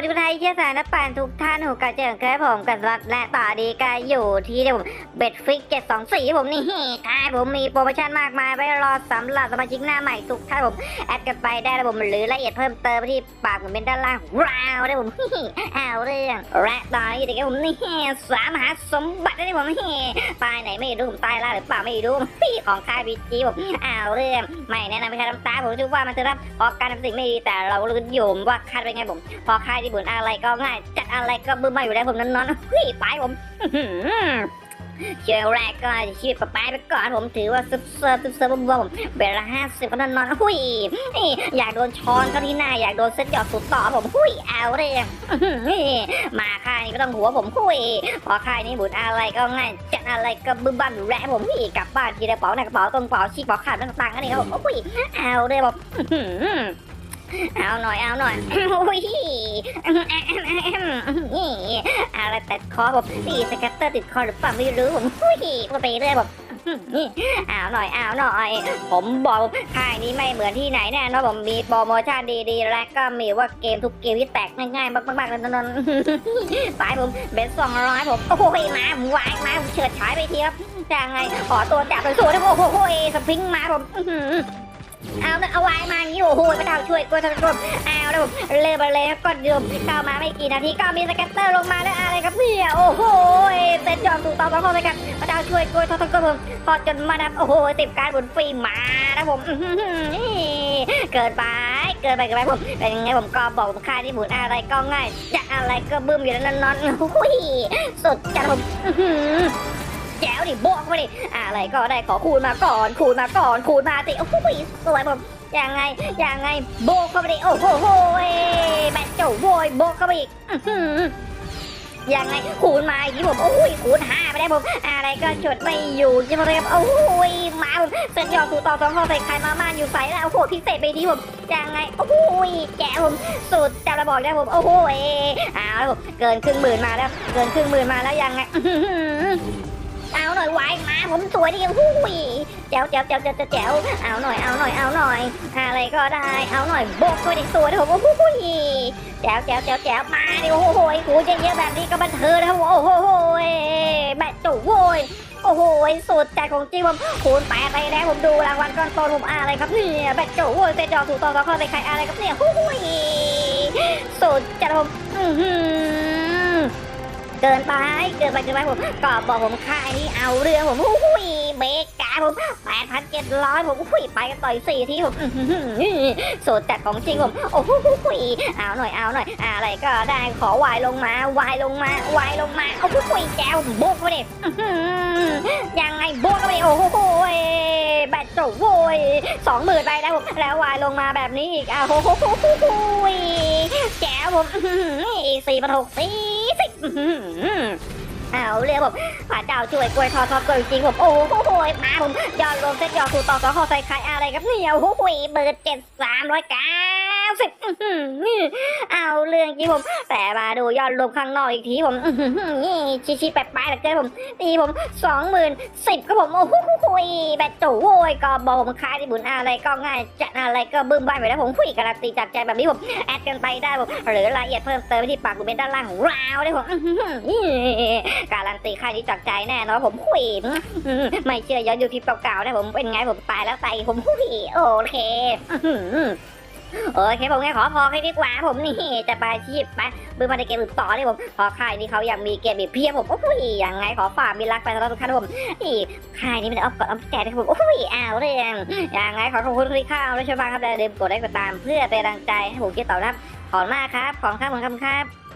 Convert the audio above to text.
วัสดีคุณไทยเชี่ยวชาญนักปั่นทุกท่านหูกระเจิงเคยผมกันรัดและต่อดีกันอยู่ที่เดิมเบ็ดฟิกเจ็ดสองสี่ผมนี่ครับผมมีโปรโมชั่นมากมายไว้รอสำหรับสมาชิกหน้าใหม่ทุกท่านผมแอดกันไปได้นะผมหรือรายละเอียดเพิ่มเติมที่ปากผมเป็นด้านล่างว้าวได้ผมเอาเรื่องและตอนนี้เด็กผมนี่สามหาสมบัติได้ผมนี่ตายไหนไม่รู้ผมตายล่าหรือเปล่าไม่รู้ของค่ายบีจีผมเอาเรื่องไม่แนะนำให้ใครทำตามผมถือว่ามันจะรับเพราะการทำสิ่งไม่ดีแต่เรารู้อยู่ว่าคาดเป็นไงผมพอค่ายที่บุญอะไรก็ง่าย จัดอะไรก็บึ้มมาอยู่แล้วผมนอนๆเฮ้ยไปผมเชียวแรกก็ชีวิตปะไปไปก่อนผมถือว่าซึบเซิร์ฟซึบเซิร์ฟบ่มเวลาห้าสิบก็นอนๆหุ้ยอยากโดนช้อนเข้าที่หน้าอยากโดนเซ็ตหยอดสุดต่อผมหุ้ยเอาเลยอื้อหือมาค่ายนี้ก็ต้องหัวผมหุ้ยพอค่ายนี้บุญอะไรก็ง่ายจัดอะไรก็บึ้มบั้มอยู่แล้วผมหุ้ยกลับบ้านทีละกระเป๋าในกระเป๋าตรงกระเป๋าชีกกระเป๋าขาดต่างๆกันนี่ครับผมหุ้ยเอาเลยผมอื้อหือ เอาหน่อยเอาหน่อยหุ้ยนี่อะไรแต่คอผมนี่สแกตเตอร์ติดคอหรือเปล่าไม่รู้ผมหุ้ยก็ไปเรื่อยผมนี่เอาหน่อยเอาหน่อย ผมบอกค่ายนี้ไม่เหมือนที่ไหนแน่นอนผมมีโปรโมชั่นดีๆ และก็มีว่าเกมทุกเกมที่แตกง่ายๆมากๆๆนั่นๆสายผมเบสสองร้อยผมโอ้โหมาผมวายมาผมเฉิดฉายไปทีครับยังไงขอตัวจับไปสู้นะโอ้โหสปริงมาผม เอาเนอะเอาวายมาอย่างนี้โอ้โหพระเจ้าช่วยกล้วยทอดกลมเอาแล้วผมเริ่ไปเลยครับก็เดิมเข้ามาไม่กี่นาทีก็มีสแกตเตอร์ลงมาแล้วอะไรครับเนี่ยโอ้โหเซ็ตยอมถูกต้องต้องเข้าไปกันพระเจ้าช่วยกล้วยทอดกลมพอจนมาดับโอ้โหติดการบนฟรีมานะผมอื้อหือเกินไปเกินไปเกินไปผมเป็นยังไงผมก็บอกผมค่ายที่หมุนอะไรก็ง่าย จะอะไรก็บึ้มอยู่แล้วนอนๆโอ้ยสุดจัดผม แจ๋วดิโบกมาดิอะไรก็ได้ขอคูณมาก่อน คูณมาก่อน คูณมาสิโอ้โหสวยผมยังไงยังไงโบกเข้าไปดิโอ้โหโหแบตเจ้าโวยโบกเข้าไปอีกยังไงคูณมาอีกทีผมโอ้ยคูณห้าไปได้ผมอะไรก็จดไม่อยู่ใช่ไหมครับโอ้ยมาผมเส้นยอดถูต่อสองข้อใส่ไข่มาม่าอยู่ใส่แล้วโอ้โหพิเศษไปทีผมยังไงโอ้ยแจ๋วผมสุดจับระบอกได้ผมโอ้โหเอาแล้วผมเกินครึ่งหมื่นมาแล้ว เกินครึ่งหมื่นมาแล้วยังไง เอาหน่อยวายมาผมสวยดีหูยแจ๋วแจ๋วแจ๋วแจ๋วแจ๋วเอาหน่อยเอาหน่อยเอาหน่อย อะไรก็ได้เอาหน่อยโบกด้วยดิสวยดิผมโอ้โหแจ๋วแจ๋วแจ๋วแจ๋วมาดิโอ้โหหูจะเยอะแบบนี้ก็บันเทิงนะโอ้โหแบตจู่โวยโอ้โหสุดใจของจริงผมคูณแปดไปแล้วผมดูรางวัลก้อนโตผมอะไรครับเนี่ยแบตจู่โวยเซจอถูกต่อต่อข้อใส่ใครอะไรครับเนี่ยโอ้โหสุดจัดผมอือ เกินไปเกินไปเกินไปผมก็บอกผมค่ายนี้เอาเรื่องผมอุ้ยเบกกาผมแปดพันเจ็ดร้อยผมอุ้ยไปกันต่อยสี่ทีผมสูตรจัดของจริงผมโอ้โหเอาหน่อยเอาหน่อยอะไรก็ได้ขอวายลงมาวายลงมาวายลงมาโอ้โหแจวโบกไปดิยังไงโบกไปดิโอ้โหแบตโจ้โวยสองหมื่นไปแล้วผมแล้ววายลงมาแบบนี้อีกอ้าวโอ้โหแจวผมอีกสี่พันหกสี่สิบ เอาเรียกผมพระเจ้าช่วยกล้วยทอดทอดกล้วยจริงผมโอ้โหมาผมยอดรวมเซ็ตยอดถูกต่อสองข้อใส่ไข่อะไรครับเนี่ยโอ้โหเบอร์เจ็ดสามร้อยเก้า สิบเอาเรื่องจริงผม แต่มาดูยอดรวมข้างนอกอีกทีผมอื้อหือนี่ชิชิแปดปลายเลือเกินผมตีผมสองหมื่นสิบก็ผม โอ้โหแบตโจ้โวยก็บอกผมคายที่บุญอะไรก็ง่ายจัดอะไรก็บึ้มบ้านไปแล้วผมคุยการันตีจากใจแบบนี้ผม แอดกันไปได้ผม หรือรายละเอียดเพิ่มเติมที่ปากกูเป็นด้านล่างของเราได้ผมการันตีค่ายนี้จากใจแน่นอนผมหุยไม่เชื่อย้อนดูคลิปเก่าๆนะผมเป็นไงผมตายแล้วไตผมหุยโอเค โอเคผมงั้นขอพอแค่ดีกว่าผมนี่จะไปชีพไปบือมาในเกมอื่นต่อเลยผมพอค่ายนี้เขายังมีเกมอีกเพียบผมโอ้ยยังไงขอฝากมีรักไปสำหรับทุกท่านผมนี่ค่ายนี้มันออฟกดออฟแจกให้ผมโอ้ยอ้าวเลยยังไงขอขอบคุณที่เข้าและช่วบ้านครับอย่าลืมกดไลค์กดตาม เพื่อเป็นกำลังใจให้ผมเกี่ยวต่อครับขอบคุณมากครับขอบคุณครับขอบคุณครับ